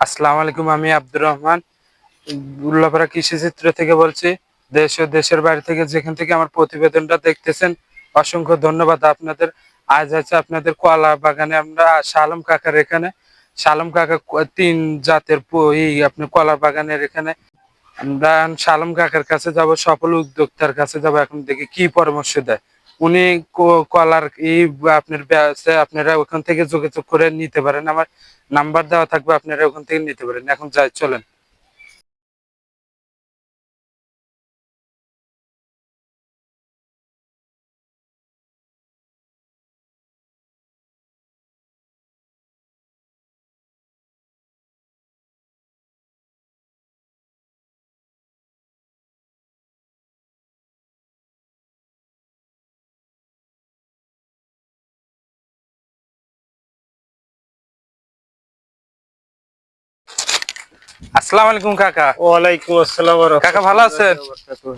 আসসালামু আলাইকুম আমি আব্দুর রহমান। উল্লাপাড়া কৃষি চিত্র থেকে বলছি, দেশ ও দেশের বাইরে থেকে যেখান থেকে আমার প্রতিবেদনটা দেখতেছেন, অসংখ্য ধন্যবাদ আপনাদের। আজ আছে আপনাদের কলা বাগানে, আমরা শালম কাকার এখানে। শালম কাকা তিন জাতের এই আপনার কলা বাগানের এখানে। আমরা শালম কাকার কাছে যাব, সফল উদ্যোক্তার কাছে যাব, এখন দেখি কি পরামর্শ দেয়। উনি কলার এই আপনার ব্যবসা আপনারা ওখান থেকে যোগাযোগ করে নিতে পারেন। আমার নাম্বার দেওয়া থাকবে, আপনারা ওখান থেকে নিতে পারেন। এখন যাই, চলেন। আসসালামু আলাইকুম কাকা। ওয়ালাইকুম আসসালাম কাকা ভালো আছেন?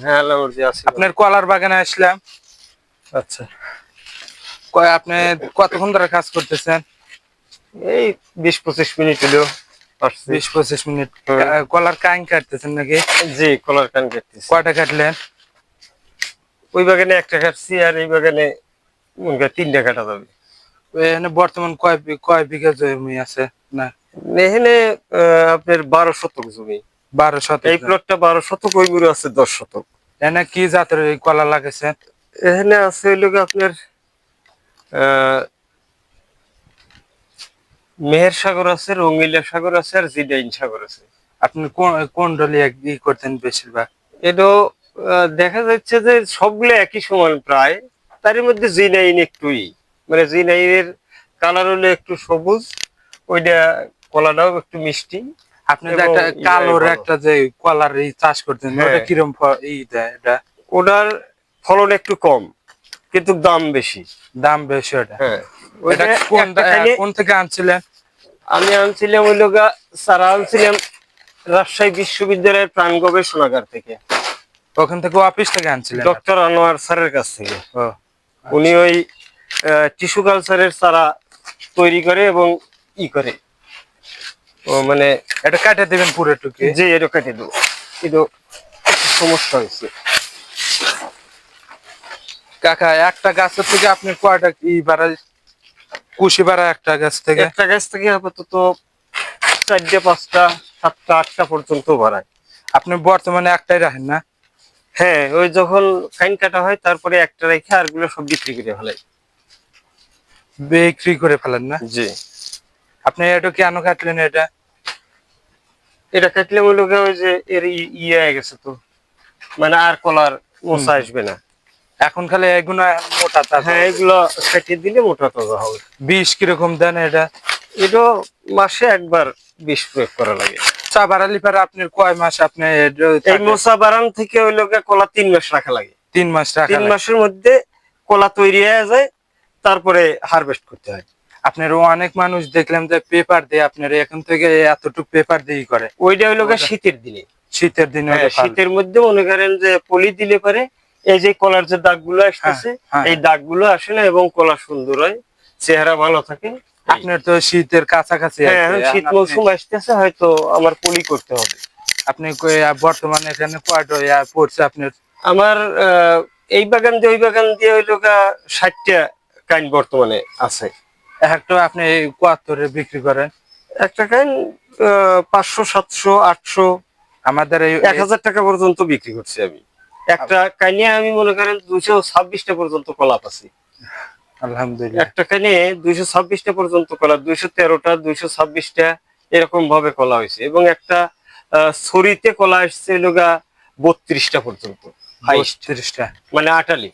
হ্যাঁ আলহামদুলিল্লাহ আছি। আপনার কলার বাগানে আসলাম। আচ্ছা। আপনি কতক্ষণ ধরে কাজ করতেছেন? এই বিশ পঁচিশ মিনিট হলো বিশ পঁচিশ মিনিট। কলার কাটতেছেন নাকি? জি কলার কান কাটতেছি। কয়টা কাটলেন? ওই বাগানে একটা কাটছি আর এই বাগানে তিনটা কাটা যাবে। এখানে বর্তমান কয় কয় বিঘা জমি আছে? না। এখানে আপনার বারো শতক জমি। বারো শতক। এই প্লটটা বারো শতক ওই গুলো আছে দশ শতক। এখানে কি জাতের কলা লাগাইছেন এখানে আছে হইল আপনার মেহের সাগর আছে রঙিলা সাগর আছে আর জিডাইন সাগর আছে। আপনি কোন কোন ডলি ই করতেন বেশিরভাগ? এটা দেখা যাচ্ছে যে সবগুলো একই সমান প্রায় তার মধ্যে জিনাইন একটুই। মানে জিনাইনের কালার হলো একটু সবুজ ওইটা কলাটাও একটু মিষ্টি। আপনি যে একটা কালোর একটা যে কলার এই চাষ করতেন হ্যাঁ। ওটা কিরম ই দেয় এটা? ওটার ফলন একটু কম কিন্তু দাম বেশি। দাম বেশি ওটা? হ্যাঁ। কোন কোন থেকে আনছিলেন? আমি আনছিলাম ওই লোকা সারা আনছিলাম রাজশাহী বিশ্ববিদ্যালয়ের প্রাণ গবেষণাগার থেকে। ওখান থেকে অফিস থেকে আনছিলেন? ডক্টর আনোয়ার স্যারের কাছ থেকে। ও উনি ওই টিস্যু কালচারের চারা তৈরি করে এবং ই করে। ও মানে এটা কাটে দিবেন পুরোটুকু যে এটা কেটে দেবো। কিন্তু সমস্যা হয়েছে। কাকা একটা গাছের থেকে আপনি কয়টা ই বাড়া কুশি বাড়া একটা গাছ থেকে? একটা গাছ থেকে আপাতত চারটে পাঁচটা সাতটা আটটা পর্যন্ত বাড়ায়। আপনি বর্তমানে একটাই রাখেন না? হ্যাঁ ওই যখন কাইন কাটা হয় তারপরে একটা রেখে আরগুলো সব বিক্রি করে ফেলাই। বিক্রি করে ফেলেন না? জি। আপনি এটা কেন কাটলেন এটা? এটা কাটলে লোকে ওই যে এর ইয়ে হয়ে গেছে তো। মানে আর কলার মশা আসবে না। এখন খালি এগুলো মোটা তাজা হ্যাঁ এগুলো কাটিয়ে দিলে মোটা তাজা হবে। বিষ কীরকম দেন এটা? এটা মাসে একবার বিষ প্রয়োগ করা লাগে। চা বাড়ালি পারে আপনার কয় মাস আপনি এই? মশা বারান থেকে ওই লোকে কলা তিন মাস রাখা লাগে। তিন মাস রাখা তিন মাসের মধ্যে কলা তৈরি হয়ে যায় তারপরে হারভেস্ট করতে হয়। আপনার অনেক মানুষ দেখলাম যে পেপার দিয়ে আপনার এখন থেকে এতটুকু পেপার দিয়ে করে। ওইটা ওটা- শীতের দিনে। শীতের দিনে হ্যাঁ। শীতের মধ্যে মনে করেন যে পলি দিলে পারে এই যে কলার যে দাগগুলো আসতেছে হ্যাঁ। এই দাগগুলো আসে না এবং কলা সুন্দর হয় চেহারা ভালো থাকে। আপনার তো শীতের কাছাকাছি হ্যাঁ শীত মৌসুম আসতেছে হয়তো আমার পলি করতে হবে। আপনি বর্তমানে এখানে পড়ছে আপনার? আমার এই বাগান দিয়ে ওই বাগান দিয়ে ওই লোকা ষাটটা কাইন বর্তমানে আছে। একটা আপনি কোয়াত্তরে বিক্রি করেন। একটা কাইন পাঁচশো সাতশো আটশো আমাদের এই এক হাজার টাকা পর্যন্ত বিক্রি করছি আমি। একটা কাইনে আমি মনে করেন দুইশো ছাব্বিশটা পর্যন্ত কলা পাচ্ছি আলহামদুলিল্লাহ। একটা কাইনে দুইশো ছাব্বিশটা পর্যন্ত কলা দুইশো তেরোটা দুইশো ছাব্বিশটা এরকম ভাবে কলা হয়েছে। এবং একটা ছড়িতে কলা আসছে লোকা বত্রিশটা পর্যন্ত মানে আটালি।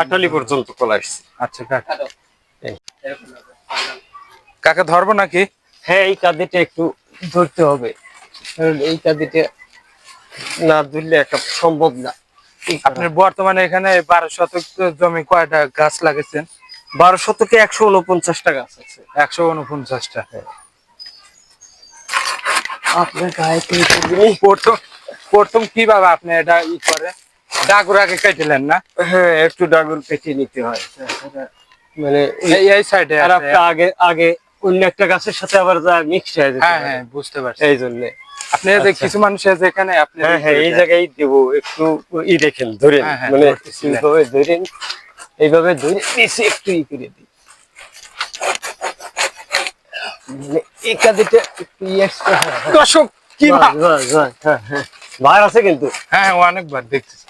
আটালি পর্যন্ত কলা আসছে। আচ্ছা কাকা ধরবো নাকি? হ্যাঁ এই কাঁদিটা একটু ধরতে হবে। কারণ এই কাঁদিটা না ধরলে একটা সম্ভব না। আপনি বর্তমানে এখানে বারো শতক জমি কয়টা গাছ লাগাইছেন বারো শতকে একশো উনপঞ্চাশটা গাছ আছে। একশো উনপঞ্চাশটা। আপনার গায়ে প্রথম প্রথম কীভাবে আপনি এটা ই করে ডাগুর আগে কেটেলেন না? হ্যাঁ একটু ডাগর কেটে নিতে হয়। মানে এই এই সাইডে আর একটা আগে আগে অন্য একটা গাছের সাথে আবার যা হয়ে হ্যাঁ হ্যাঁ বুঝতে পারছি। এই জন্য। আপনি যে আচ্ছা। কিছু মানুষ আছে এখানে আপনি হ্যাঁ এই জায়গায় দেবো একটু ই দেখেন ধরেন মানে এইভাবে ধরে নিচে একটু ই করে দিই। এই কাদিটা একটু ই extra। দর্শক কি বাহ, ভা- বাহ, বাহ। ভার আছে কিন্তু। হ্যাঁ হ্যাঁ, অনেকবার দেখতেছি।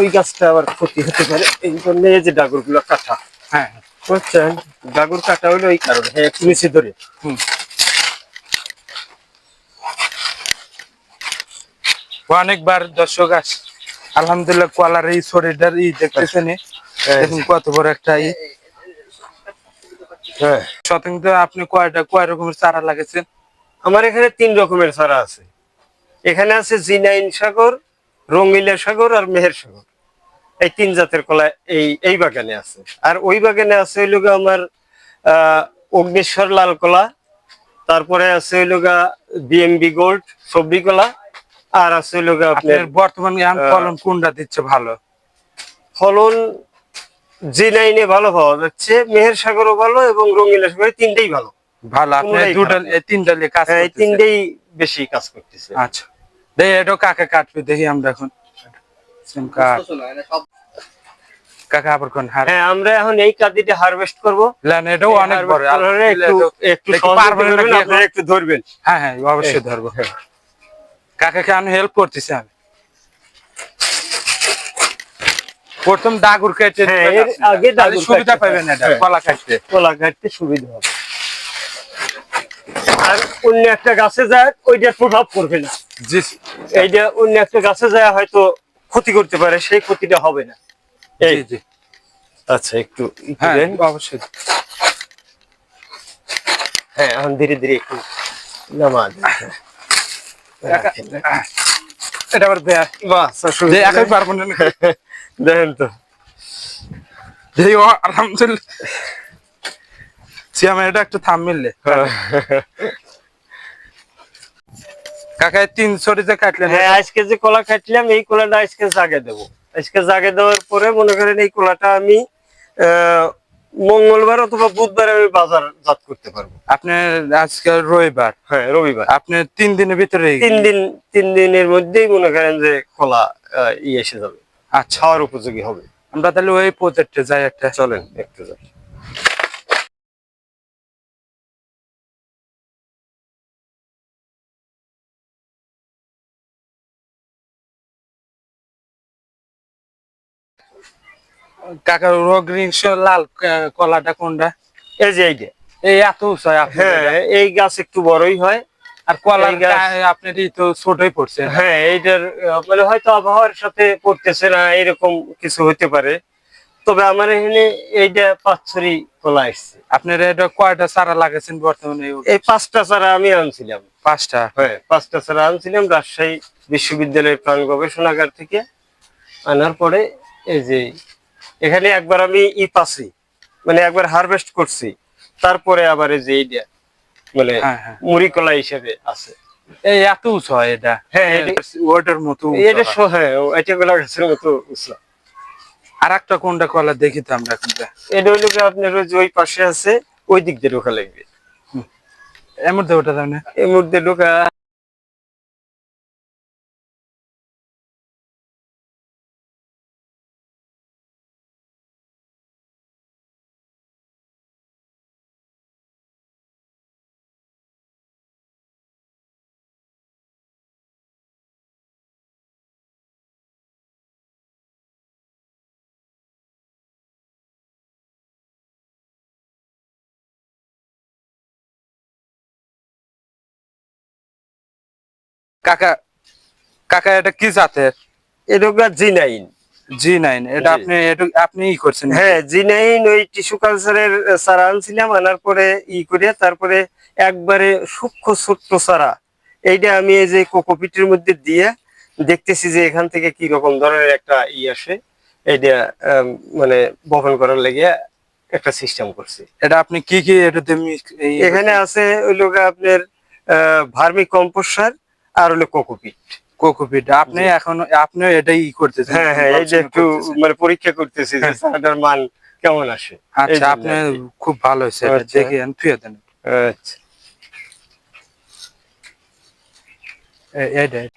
ওই গাছটা আবার ক্ষতি হতে পারে এই জন্য এই যে ডাগরগুলো কাটা। হ্যাঁ হ্যাঁ। বুঝছেন? ডাগর কাটা হলো এই কারণে হ্যাঁ একটু নিচে ধরে। হুম। অনেকবার দর্শক আস আলহামদুলিল্লাহ কলার এই শরীরটার ই দেখতেছেন ই? কত বড় একটা ই। হ্যাঁ। শতাংশ আপনি কয়টা কয় রকমের চারা লাগাইছেন আমার এখানে তিন রকমের চারা আছে। এখানে আছে জিনাইন সাগর রঙিলা সাগর আর মেহের সাগর। এই তিন জাতের কলা এই এই বাগানে আছে। আর ওই বাগানে আছে হইল আমার আহ অগ্নেশ্বর লাল কলা তারপরে আছে হইল গা বিএমবি গোল্ড সবজি কলা আর আছে হইল আপনার আপনার বর্তমান ফলন কোনটা দিচ্ছে ভালো? ফলন জি নাইনে ভালো পাওয়া যাচ্ছে মেহের সাগরও ভালো এবং রঙিলা সাগর তিনটেই ভালো। ভালো আপনি কোনোটাই দুটা তিনটা কাজ হ্যাঁ, এই। তিনটেই বেশি কাজ করতেছে। আচ্ছা। দেখি এটা কাকে কাটবে? দেখি আমরা এখন। সিম কাট কাকা আবার কোন হার হ্যাঁ আমরা এখন এই কাদিটা হারভেস্ট করব। লেন এটাও অনেক বড়। একটু একটু পারবেন নাকি আপনারা একটু ধরবেন। হ্যাঁ হ্যাঁ অবশ্যই ধরবো। কাকাকে আমি হেল্প করতেছি আমি? প্রথম ডাগুর কেটে। আগে সুবিধা পাবেন এটা। কলা কাটতে। কলা কাটতে সুবিধা হবে। আর অন্য একটা গাছে যায় ওইটা প্রভাব করবে না। জি। এইটা অন্য একটা গাছে যায় হয়তো ক্ষতি করতে পারে সেই ক্ষতিটা হবে না। এই। জি। জি আচ্ছা একটু হ্যাঁ অবশ্যই। হ্যাঁ এখন ধীরে ধীরে একটু নামা এটা আবার একাই পারব না নাকি? দেখেন তো। আলহামদুলিল্লাহ। এটা একটু থাম মিললে কাকা এই তিন সরিতে কাটলেন হ্যাঁ আজকে যে কলা কাটলাম এই কলাটা আজকে জাগে দেবো। আজকে জাগে দেওয়ার পরে মনে করেন এই কলাটা আমি মঙ্গলবার অথবা বুধবার আমি বাজার জাত করতে পারব। আপনি আজকে রবিবার? হ্যাঁ রবিবার। আপনি তিন দিনের ভিতরে তিন দিন তিন দিনের মধ্যেই মনে করেন যে কলা আহ, ই এসে যাবে। আচ্ছা। খাওয়ার উপযোগী হবে। আমরা তাহলে ওই প্রজেক্টে যাই একটা। চলেন একটু যাই। কাকা রোগরিংস লাল কলাটা কোনটা? এই যে এইটা। এই এত উঁচু হয় এই গাছ একটু বড়ই হয়। আর কলার গাছ- আপনার এই তো ছোটই পড়ছে। হ্যাঁ এইটার মানে হয়তো আবহাওয়ার সাথে পড়তেছে না এরকম কিছু হতে পারে। তবে আমার এখানে এইটা পাঁচ ছড়ি কলা এসছে আপনার এটা কয়টা চারা লাগাইছেন বর্তমানে? এই এই পাঁচটা চারা আমি আনছিলাম। পাঁচটা? হ্যাঁ পাঁচটা চারা আনছিলাম রাজশাহী বিশ্ববিদ্যালয়ের প্রাণ গবেষণাগার থেকে। আনার পরে এই যে এখানে একবার আমি ই পাচ্ছি মানে একবার হারভেস্ট করছি তারপরে আবার এই যে এইটা মানে হ্যাঁ, হ্যাঁ। মুড়ি কলা হিসেবে আছে এই এত উঁচু হয় এটা হ্যাঁ, ওটার মতো এটা হয়। এটা গোলা গাছের মতো উঁচু। আর একটা কোনটা কলা দেখি তো আমরা এখন এটা হইল গিয়ে আপনার ওই যে ওই পাশে আছে ওই দিক দিয়ে ঢোকা লাগবে এর মধ্যে ওটা না এর মধ্যে ঢোকা কাকা কাকা এটা কি জাতের? এ ঢোকা জি নাইন জি নাইন এটা। আপনি আপনি ই করছেন হ্যাঁ জি নাইন ওই টিস্যু কালচারের চারা আনছিলাম আনার পরে ই করে তারপরে একবারে সূক্ষ্ম ছোট্ট চারা। এইটা আমি এই যে কোকোপিটের মধ্যে দিয়ে দেখতেছি যে এখান থেকে কি রকম ধরনের একটা ই আসে। এইটা মানে বপন করার লেগে একটা সিস্টেম করছি। এটা আপনি কি কি মিক্স- এখানে আছে ওই লোক আপনার ভার্মি কম্পোস্ট সার আর হলো কোকোপিট। কোকোপিট আপনি এখন আপনি এটাই করতেছেন হ্যাঁ হ্যাঁ এই যে একটু মানে পরীক্ষা করতেছি যে হ্যাঁ। চারাটার মান কেমন আসে। আচ্ছা আপনি খুব ভালো হয়েছে আচ্ছা। দেখে থুয়ে দেন। আচ্ছা। এ- এইটাই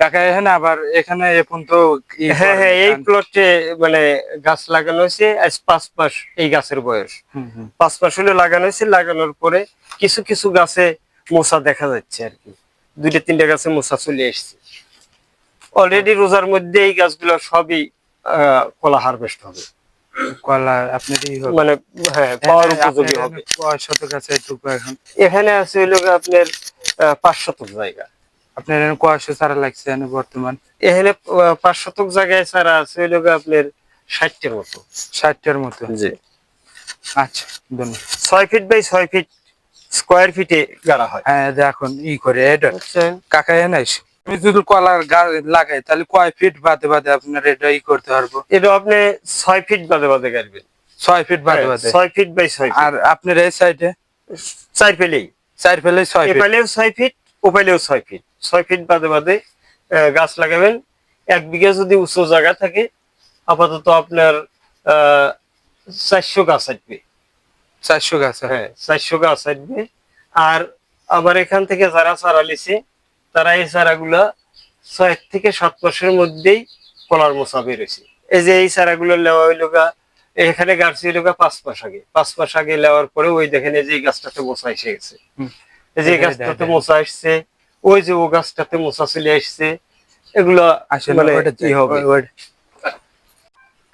কাকা এখানে আবার এখানে এখন তো হ্যাঁ হ্যাঁ এই প্লটে মানে গাছ লাগানো হয়েছে আজ পাঁচ মাস এই গাছের বয়স। হুম, হুম। পাঁচ মাস হলে লাগানো হয়েছে লাগানোর পরে কিছু কিছু গাছে মোচা দেখা যাচ্ছে আর কি। দুইটা তিনটা গাছে মোচা চলে এসছে। অলরেডি রোজার মধ্যে এই গাছগুলো সবই কলা হারভেস্ট হবে। কলা হবে। মানে হ্যাঁ পাওয়ার উপযোগী হবে। কয় শতক আছে এটুকু এখন? এখানে আছে হইল গিয়ে আপনার আহ, পাঁচ শতক জায়গা। আপনার এখানে কয়শো চারা লাগছে এখানে বর্তমান? এখানে আহ, পাঁচ শতক জায়গায় ছাড়া আছে হইল আপনার ষাটটার মতো। ষাটটার মতো? জি। আচ্ছা ধন্যবাদ। ছয় ফিট বাই ছয় ফিট স্কোয়ার ফিটে গাড়া হয়। হ্যাঁ এখন ই করে এটা বুঝছেন? কাকা আইসো। আমি যদি কলার গাছ লাগাই তাহলে কয় ফিট বাদে বাদে আপনার এটা ই করতে পারব? এটা আপনি ছয় ফিট বাদে বাদে গাড়বেন। ছয় ফিট বাদে বাদে? ছয় ফিট বাই ছয় আর আপনার এই সাইডে চার পেলেই চার ফেলে ছয় ফিট? এপালেও ছয় ফিট ওপালেও ছয় ফিট। ছয় ফিট বাদে বাদে গাছ লাগাবেন। এক বিঘা যদি উঁচু জায়গা থাকে আপাতত আপনার আহ, চারশো গাছ আসবে চারশো গাছ হ্যাঁ চারশো গাছ আসবে আর আবার এখান থেকে যারা চারা লিছে তারা এই চারাগুলা ছয় থেকে সাত মাসের মধ্যেই কলার মোচা বেরোছে এই যে এই চারাগুলো নেওয়া হইল গা এখানে গাছ হইল গা পাঁচ মাস আগে। পাঁচ মাস আগে নেওয়ার পরে ওই দেখেন এই যে গাছটাতে মোচা এসে গেছে। এই যে গাছটাতে মোচা আসছে ওই যে ও গাছটাতে মোচা চলে আসছে। এগুলো আসলে মানে হবে?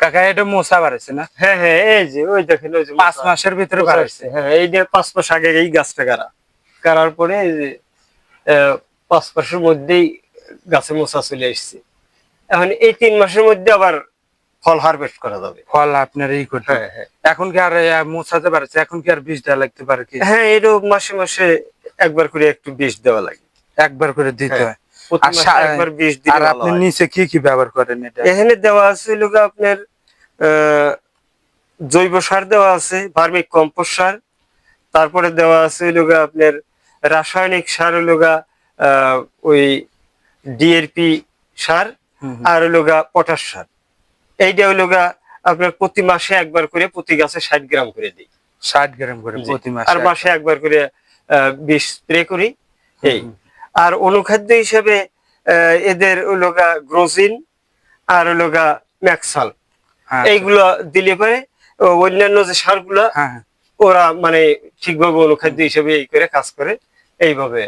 কাকা এটা মশা বাড়াইছে না? হ্যাঁ হ্যাঁ এই যে ওই দেখেন ওই যে পাঁচ মাসের ভিতরে বাড়াইছে। হ্যাঁ এই যে পাঁচ মাস আগে এই গাছটা গাড়া। গাড়ার পরে এই যে পাঁচ মাসের মধ্যেই গাছে মোচা চলে আসছে। এখন এই তিন মাসের মধ্যে আবার ফল হারভেস্ট করা যাবে। ফল আপনার এই করতে। হ্যাঁ হ্যাঁ। এখন কি আর মোছাতে পারছে এখন কি আর বীজ দেওয়া লাগতে পারে কি? হ্যাঁ এরও মাসে মাসে একবার করে একটু বিষ দেওয়া লাগে। একবার করে দিতে হ্যাঁ। হয়। আর আপনি নিচে কি কি ব্যবহার করেন এটা? এখানে দেওয়া আছে আপনার জৈব সার দেওয়া আছে ভার্মিক কম্পোস্ট সার। তারপরে দেওয়া আছে হলো গিয়ে আপনার রাসায়নিক সার হলো গিয়ে, ওই ডিএরপি সার। আর হলো গিয়ে পটাশ সার। এইটা হলো গিয়ে আপনার প্রতি মাসে একবার করে প্রতি গাছে ষাট গ্রাম করে দিই। ষাট গ্রাম করে। প্রতি মাসে আর মাসে একবার করে আহ, বিষ স্প্রে করি। এই। আর অনুখাদ্য হিসেবে এদের গিয়ে গ্রোজিন আর গিয়ে ম্যাক্সাল। এইগুলো দিলে পরে অন্যান্য যে সারগুলো হ্যাঁ হ্যাঁ। ওরা মানে ঠিকভাবে অনুখাদ্য হিসেবে এই করে কাজ করে এইভাবে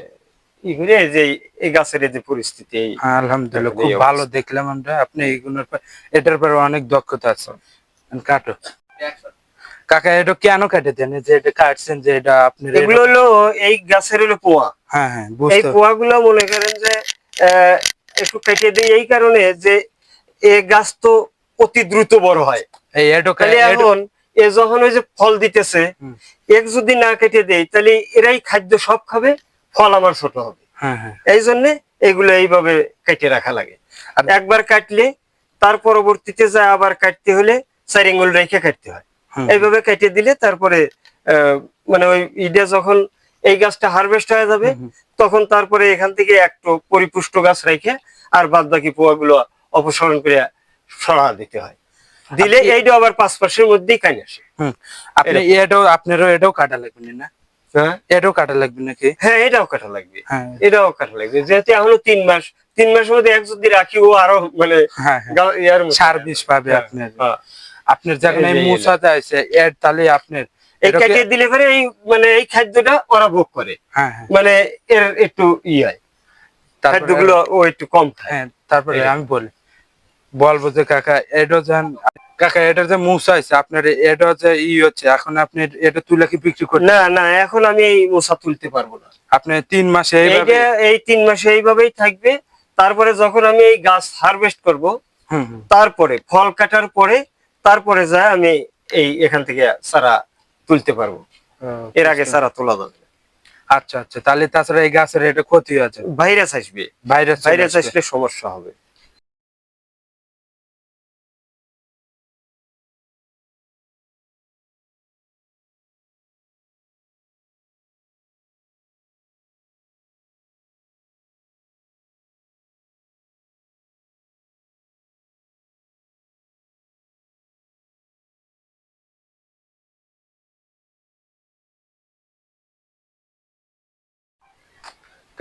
যে এই গাছের যে পরিস্থিতি এই আলহামদুলিল্লাহ খুব ভালো দেখলাম আমরা। আপনি এইগুলোর পর- এটার পরে অনেক দক্ষতা আছে। কাটো। কাকা এটা কেন কাটে দেন যে এটা কাটছেন যে এটা আপনি এগুলো হলো এই গাছের হলো পোয়া। হ্যাঁ হ্যাঁ এই বুঝতে পোয়াগুলো মনে করেন যে আহ, একটু কেটে দিই এই কারণে যে এ গাছ তো অতি দ্রুত বড় হয়। এখন এ যখন ওই যে ফল দিতেছে এক যদি না কেটে দেই তাহলে এরাই খাদ্য সব খাবে ফল আমার ছোট হবে। হ্যাঁ হ্যাঁ। এই জন্য এগুলো এইভাবে কেটে রাখা লাগে। আর একবার কাটলে তার পরবর্তীতে যা আবার কাটতে হলে চার আঙ্গুল রেখে কাটতে হয়। এইভাবে কেটে দিলে তারপরে আহ, মানে ওই ইডে যখন এই গাছটা হারভেস্ট হয়ে যাবে। তখন তারপরে এখান থেকে একটু পরিপুষ্ট গাছ রেখে আর বাদ বাকি পোয়াগুলো অপসারণ করে সরা দিতে হয়। দিলে এইটা আবার পাঁচ মাসের মধ্যেই কানে আসে। আপনি এটাও আপনারও এটাও কাটা লাগবে না? এটাও কাটা লাগবে নাকি? হ্যাঁ এটাও কাটা লাগবে। এটাও কাটা লাগবে। যেহেতু এখনও তিন মাস তিন মাসের মধ্যে এক যদি রাখি ও আরও মানে গা- ইয়ার মতো। সার বিষ পাবে আপনার। আপনার যখন এই এই আছে এর তাহলে আপনার এই কেটে দিলে পরে এই মানে এই খাদ্যটা ওরা ভোগ করে। হ্যাঁ হ্যাঁ। মানে এর একটু ই হয়। খাদ্যগুলো ও একটু কম খায় হ্যাঁ তারপরে আমি বলি। বলব যে কাকা এটা যেন কাকা এটা যে মুসা আছে আপনার এটা যে ই হচ্ছে এখন আপনি এটা তুলে কি বিক্রি করতে না না এখন আমি এই মশা তুলতে পারব না। আপনি তিন মাসে এইভাবে এই তিন মাসে এইভাবেই থাকবে তারপরে যখন আমি এই গাছ হারভেস্ট করব তারপরে ফল কাটার পরে তারপরে যা আমি এই এখান থেকে চারা তুলতে পারব। এর আগে সারা তোলা যাবে। আচ্ছা আচ্ছা তাহলে তাছাড়া এই গাছের এটা ক্ষতি আছে ভাইরাস আসবে। ভাইরাস ভাইরাস আসলে সমস্যা হবে।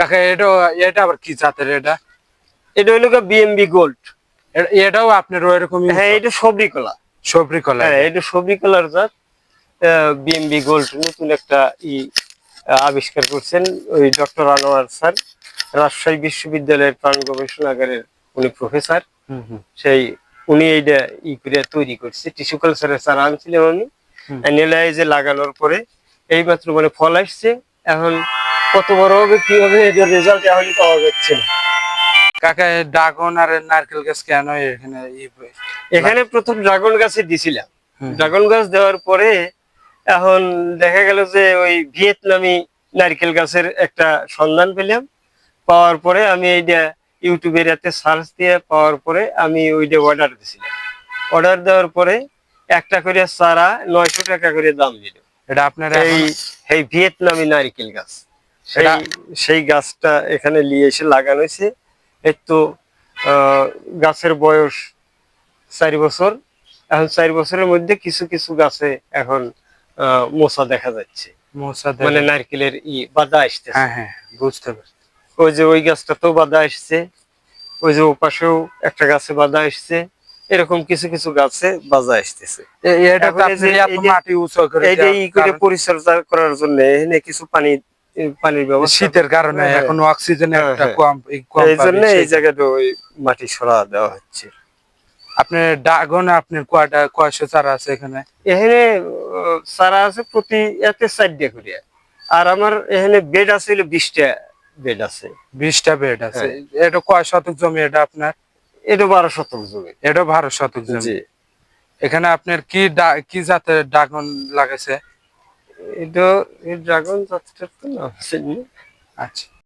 কাকা এটা এটা আবার কি জাতের এটা? এটা হলো বিএমবি গোল্ড এটাও আপনার ওইরকমই হ্যাঁ এটা সবরি কলা। সবরি কলা। হ্যাঁ এটা সবরি কলার জাত। বিএমবি গোল্ড নতুন একটা ই আবিষ্কার করছেন ওই ডক্টর আনোয়ার স্যার। রাজশাহী বিশ্ববিদ্যালয়ের প্রাণ গবেষণাগারের উনি প্রফেসর। সেই উনি এইটা ই করে তৈরি করছে। টিস্যু কালচারের চারা আনছিলাম আমি হুম। অ্যানালাইজে লাগানোর পরে এইমাত্র মানে ফল আসছে। এখন কত বড় হবে কি হবে এটার রেজাল্ট এখনই পাওয়া যাচ্ছে না। কাকা ড্রাগন আর নারকেল গাছ কেন এখানে এখানে প্রথম ড্রাগন গাছে দিছিলাম। ড্রাগন গাছ দেওয়ার পরে এখন দেখা গেল যে ওই ভিয়েতনামি নারকেল গাছের একটা সন্ধান পেলাম। পাওয়ার পরে আমি এইটা ইউটিউবের এতে সার্চ দিয়ে পাওয়ার পরে আমি ওইটা অর্ডার দিছিলাম। অর্ডার দেওয়ার পরে একটা করে চারা নয়শো টাকা করে দাম দিল। এটা আপনার এই ভিয়েতনামি নারকেল গাছ। সেই সেই গাছটা এখানে নিয়ে এসে লাগানো হয়েছে। এই তো গাছের বয়স চারি বছর। এখন চারি বছরের মধ্যে কিছু কিছু গাছে এখন মোচা দেখা যাচ্ছে। মানে নারকেলের ই বাধা আসছে হ্যাঁ হ্যাঁ বুঝতে পারছি। ওই যে ওই গাছটাতেও বাধা আসছে। ওই যে ওপাশেও একটা গাছে বাধা আসছে। এরকম কিছু কিছু গাছে বাধা আসতেছে। এটা তো পরিচর্যা করার জন্য এখানে কিছু পানি পানির ব্যবস্থা শীতের কারণে হ্যাঁ, এখন অক্সিজেন হ্যাঁ, একটা হ্যাঁ। কম এই জন্য এই জায়গাটা ওই মাটি সরা দেওয়া হচ্ছে। আপনার ড্রাগন আপনার কয়টা কয়শো চারা আছে এখানে? এখানে চারা আছে প্রতি এতে চারটে করে। আর আমার এখানে বেড আছে বিশটা বেড আছে। বিশটা বেড আছে। এটা কয় শতক জমি এটা আপনার? এটা বারো শতক জমি। এটা বারো শতক জমি। এখানে আপনার কি কি জাতের ড্রাগন লাগাইছে? এটা এই ড্রাগন জাতটার তো নাম। আচ্ছা